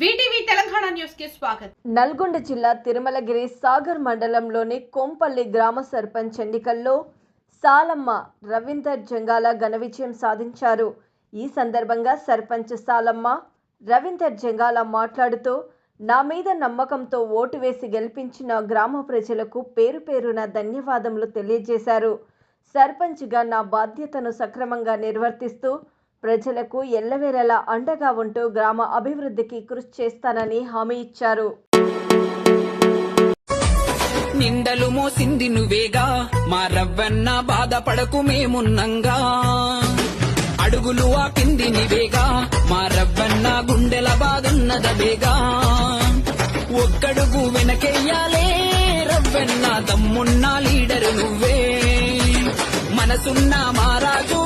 VTV Telangana న్యూస్కి స్వాగతం. నల్గొండ జిల్లా తిరుమలగిరి సాగర్ మండలంలోని కొంపల్లి గ్రామ సర్పంచ్ ఎన్నికల్లో సాలమ్మ రవీందర్ జంగాల ఘన విజయం సాధించారు. ఈ సందర్భంగా సర్పంచ్ సాలమ్మ రవీందర్ జంగాల మాట్లాడుతూ నా మీద నమ్మకంతో ఓటు వేసి గెలిపించిన గ్రామ ప్రజలకు పేరు పేరున ధన్యవాదములు తెలియజేశారు. సర్పంచ్గా నా బాధ్యతను సక్రమంగా నిర్వర్తిస్తూ ప్రజలకు ఎల్లవేళలా అండగా ఉంటూ గ్రామ అభివృద్ధికి కృషి చేస్తానని హామీ ఇచ్చారు. నిందలు మోసింది నువ్వేగా మా రవ్వన్న బాధపడకు మేమున్నంగా. అడుగులు ఆపింది నివేగా మా రవ్వన్న గుండెల బాదున్నదవేగా ఒక్కడుగు వెనకెయ్యాలే రవ్వన్న దమ్మున్న లీడరు నువ్వే. మనసున్న మారాజు